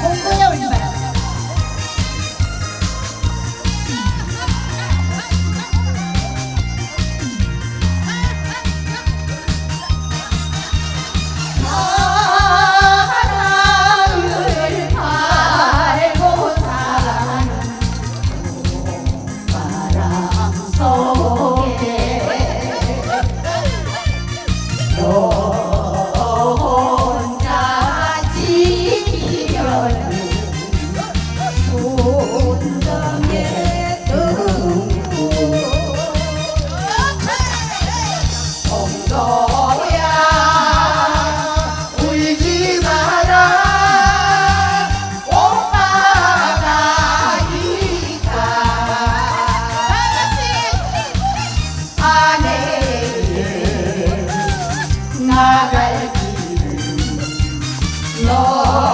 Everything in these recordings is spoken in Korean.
공부에 올리마라 사 I Lord.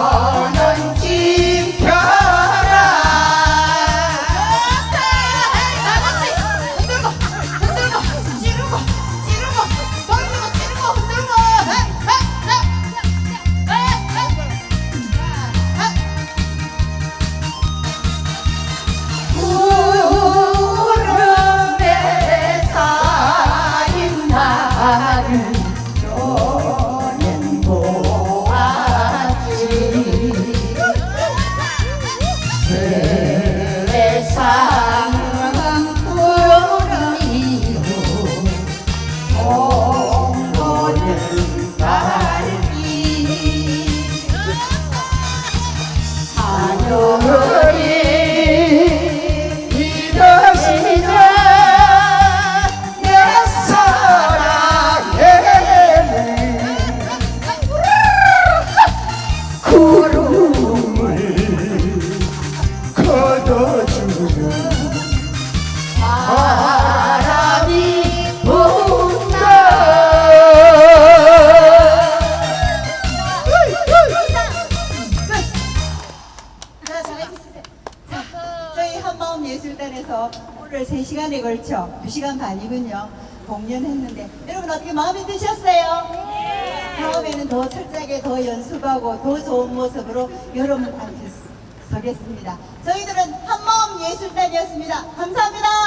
걷어주는 바람이 분다 자, 잘해주세요. 자, 저희 한마음 예술단에서 오늘 3시간에 걸쳐 2시간 반이군요. 공연했는데 여러분 어떻게 마음에 드셨어요? 다음에는 더 철저하게 더 연습하고 더 좋은 모습으로 여러분 앞에 서겠습니다. 저희들은 한마음 예술단이었습니다. 감사합니다.